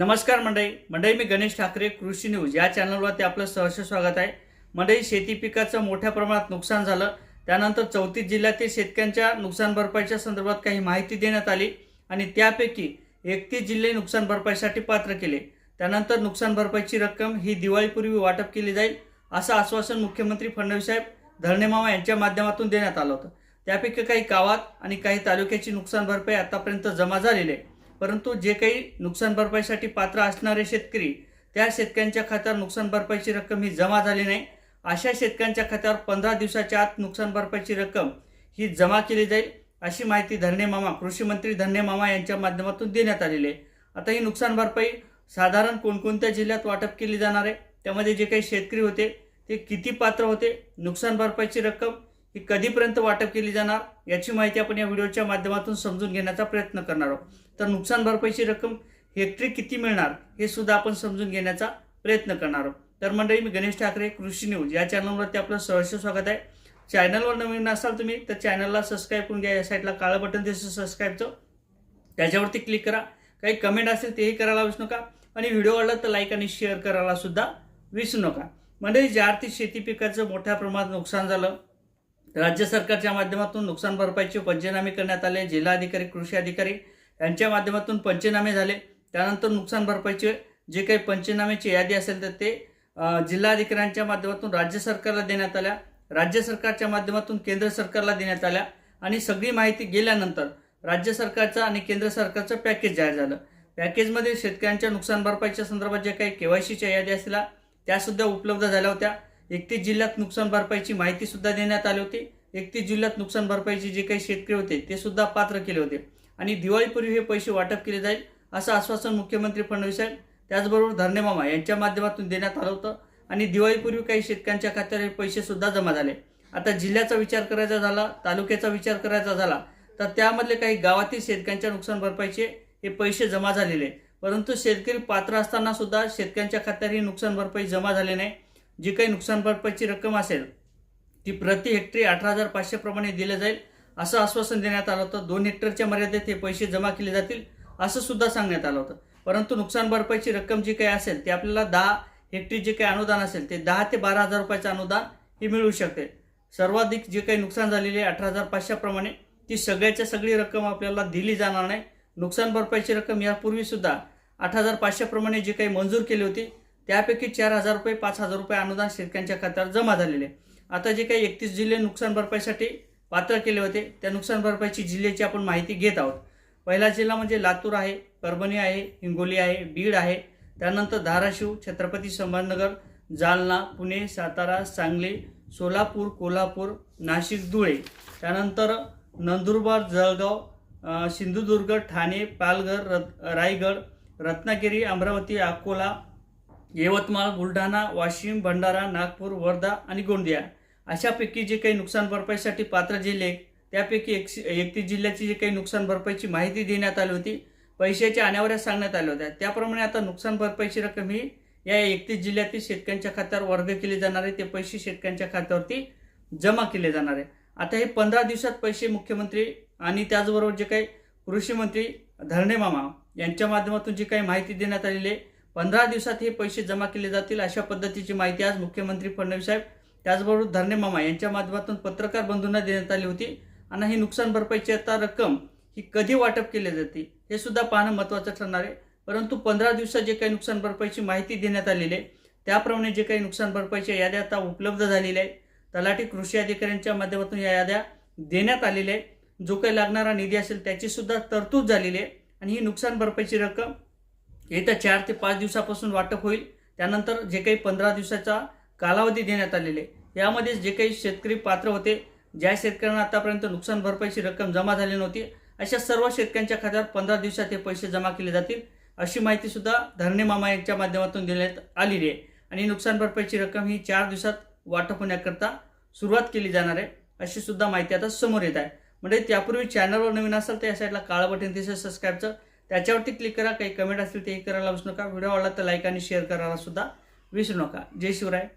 नमस्कार मंडळी. मंडळी मी गणेश ठाकरे कृषी न्यूज. या चॅनलवरती आपलं सहर्ष स्वागत आहे. मंडळी शेती पिकाचं मोठ्या प्रमाणात नुकसान झालं. त्यानंतर चौतीस जिल्ह्यातील शेतकऱ्यांच्या नुकसान भरपाईच्या संदर्भात काही माहिती देण्यात आली आणि त्यापैकी एकतीस जिल्हे नुकसान भरपाईसाठी पात्र केले. त्यानंतर नुकसान भरपाईची रक्कम ही दिवाळीपूर्वी वाटप केली जाईल असं आश्वासन मुख्यमंत्री फडणवीस साहेब धरणेमामा यांच्या माध्यमातून देण्यात आलं होतं. त्यापैकी काही गावात आणि काही तालुक्याची नुकसान भरपाई आतापर्यंत जमा झालेली आहे. परंतु जे काही नुकसान भरपाईसाठी पात्र असणारे शेतकरी त्या शेतकऱ्यांच्या खात्यावर नुकसान भरपाईची रक्कम ही जमा झाली नाही. अशा शेतकऱ्यांच्या खात्यावर पंधरा दिवसाच्या आत नुकसान भरपाईची रक्कम ही जमा केली जाईल अशी माहिती धरणे मामा कृषी मंत्री धरणे मामा यांच्या माध्यमातून देण्यात आलेली आहे. आता ही नुकसान भरपाई साधारण कोणकोणत्या जिल्ह्यात वाटप केली जाणार आहे? त्यामध्ये जे काही शेतकरी होते ते किती पात्र होते? नुकसान भरपाईची रक्कम ही कधीपर्यंत वाटप केली जाणार याची माहिती आपण या व्हिडिओच्या माध्यमातून समजून घेण्याचा प्रयत्न करणार आहोत. तर नुकसान भरपाईची रक्कम हेक्टरी किती मिळणार हे सुद्धा आपण समजून घेण्याचा प्रयत्न करणार आहोत. तर मंडळी मी गणेश ठाकरे कृषी न्यूज या चॅनलवरती आपलं सहर्ष स्वागत आहे. चॅनलवर नवीन असाल तुम्ही तर चॅनलला सबस्क्राईब करून घ्या. या साईडला काळं बटन दिसतं सबस्क्राईबचं त्याच्यावरती क्लिक करा. काही कमेंट असेल तेही करायला विसरू नका. आणि व्हिडिओ आवडला तर लाईक आणि शेअर करायला सुद्धा विसरू नका. म्हणजे ज्या आर्थिक शेती पिकाचं मोठ्या प्रमाणात नुकसान झालं राज्य सरकारच्या माध्यमातून नुकसान भरपाईचे पंचनामे करण्यात आले. जिल्हाधिकारी कृषी अधिकारी यांच्या माध्यमातून पंचनामे झाले. त्यानंतर नुकसान भरपाईचे जे काही पंचनामेची यादी असेल तर ते जिल्हाधिकाऱ्यांच्या माध्यमातून राज्य सरकारला देण्यात आल्या. राज्य सरकारच्या माध्यमातून केंद्र सरकारला देण्यात आल्या. आणि सगळी माहिती गेल्यानंतर राज्य सरकारचं आणि केंद्र सरकारचं पॅकेज जाहीर झालं. पॅकेजमध्ये शेतकऱ्यांच्या नुकसान भरपाईच्या संदर्भात जे काही केवायसीच्या यादी असल्या त्यासुद्धा उपलब्ध झाल्या होत्या. एकतीस जिल्ह्यात नुकसान भरपाईची माहिती सुद्धा देण्यात आली होती. एकतीस जिल्ह्यात नुकसान भरपाईचे जे काही शेतकरी होते ते सुद्धा पात्र केले होते. आणि दिवाळीपूर्वी हे पैसे वाटप केले जाईल असं आश्वासन मुख्यमंत्री फडणवीस साहेब त्याचबरोबर धरणे मामा यांच्या माध्यमातून देण्यात आलं होतं. आणि दिवाळीपूर्वी काही शेतकऱ्यांच्या खात्यावर हे पैसेसुद्धा जमा झाले. आता जिल्ह्याचा विचार करायचा झाला तालुक्याचा विचार करायचा झाला तर त्यामधले काही गावातील शेतकऱ्यांच्या नुकसान भरपाईचे हे पैसे जमा झालेले. परंतु शेतकरी पात्र असताना सुद्धा शेतकऱ्यांच्या खात्यावर ही नुकसान भरपाई जमा झाली नाही. जी काही नुकसान भरपाईची रक्कम असेल ती प्रति हेक्टरी अठरा हजार पाचशे प्रमाणे दिलं जाईल. असं आश्वासन देण्यात आलं होतं. दोन हेक्टरच्या मर्यादेत हे पैसे जमा केले जातील असं सुद्धा सांगण्यात आलं होतं. परंतु नुकसान भरपाईची रक्कम जी काही असेल ती आपल्याला दहा हेक्टरी जे काही अनुदान असेल ते दहा ते बारा हजार रुपयाचं अनुदान हे मिळू शकते. सर्वाधिक जे काही नुकसान झालेले अठरा हजार पाचशेप्रमाणे ती सगळ्याच्या सगळी रक्कम आपल्याला दिली जाणार नाही. नुकसान भरपाईची रक्कम यापूर्वीसुद्धा आठ हजार पाचशेप्रमाणे जे काही मंजूर केली होती त्यापैकी चार हजार रुपये पाच हजार रुपये अनुदान शेतकऱ्यांच्या खात्यावर जमा झालेले. आहे. आता जे काही एकतीस जिल्हे नुकसान भरपाईसाठी पात्र केले होते त्या नुकसान भरपाईची जिल्ह्याची आपण माहिती घेत आहोत. पहिला जिल्हा म्हणजे लातूर आहे परभणी आहे हिंगोली आहे बीड आहे. त्यानंतर धाराशिव छत्रपती संभाजीनगर जालना पुणे सातारा सांगली सोलापूर कोल्हापूर नाशिक धुळे. त्यानंतर नंदुरबार जळगाव सिंधुदुर्ग ठाणे पालघर रत रायगड रत्नागिरी अमरावती अकोला यवतमाळ बुलढाणा वाशिम भंडारा नागपूर वर्धा आणि गोंदिया अशापैकी जे काही नुकसान भरपाईसाठी पात्र जिल्हे त्यापैकी एकशे एकतीस जिल्ह्याची जे काही नुकसान भरपाईची माहिती देण्यात आली होती पैशाच्या आण्यावऱ्या सांगण्यात आल्या होत्या. त्याप्रमाणे आता नुकसान भरपाईची रक्कम ही या एकतीस जिल्ह्यातील शेतकऱ्यांच्या खात्यावर वर्ग केले जाणार आहे. ते पैसे शेतकऱ्यांच्या खात्यावरती जमा केले जाणार आहे. आता हे पंधरा दिवसात पैसे मुख्यमंत्री आणि त्याचबरोबर जे काही कृषी मंत्री धरणे मामा यांच्या माध्यमातून जी काही माहिती देण्यात आलेली आहे पंधरा दिवसात हे पैसे जमा केले जातील अशा पद्धतीची माहिती आज मुख्यमंत्री फडणवीस साहेब त्याचबरोबर धरणे मामा यांच्या माध्यमातून पत्रकार बंधूंना देण्यात आली होती. आणि ही नुकसान भरपाईची आता रक्कम ही कधी वाटप केली जाते हे सुद्धा पाहणं महत्त्वाचं ठरणार आहे. परंतु पंधरा दिवसात जे काही नुकसान भरपाईची माहिती देण्यात आलेली आहे त्याप्रमाणे जे काही नुकसान भरपाईच्या याद्या आता उपलब्ध झालेल्या आहेत. तलाठी कृषी अधिकाऱ्यांच्या माध्यमातून या याद्या देण्यात आलेल्या आहेत. जो काही लागणारा निधी असेल त्याची सुद्धा तरतूद झालेली आहे. आणि ही नुकसान भरपाईची रक्कम येत्या चार ते पाच दिवसापासून वाटप होईल. त्यानंतर जे काही पंधरा दिवसाचा कालावधी देण्यात आलेले यामध्ये जे काही शेतकरी पात्र होते ज्या शेतकऱ्यांना आतापर्यंत नुकसान भरपाईची रक्कम जमा झाली नव्हती अशा सर्व शेतकऱ्यांच्या खात्यावर पंधरा दिवसात हे पैसे जमा केले जातील अशी माहिती सुद्धा धरणे मामा यांच्या माध्यमातून देण्यात आलेली आहे. आणि नुकसान भरपाईची रक्कम ही चार दिवसात वाटप होण्याकरता सुरुवात केली जाणार आहे अशी सुद्धा माहिती आता समोर येत आहे. म्हणजे त्यापूर्वी चॅनलवर नवीन असाल तर या साईडला काळं बटन दिसेल सबस्क्राईबचं त्याच्यावरती क्लिक करा. काही कमेंट असतील तेही करायला विसरू नका. व्हिडिओ आवडला तर लाईक आणि शेअर करायला सुद्धा विसरू नका. जय शिवराय.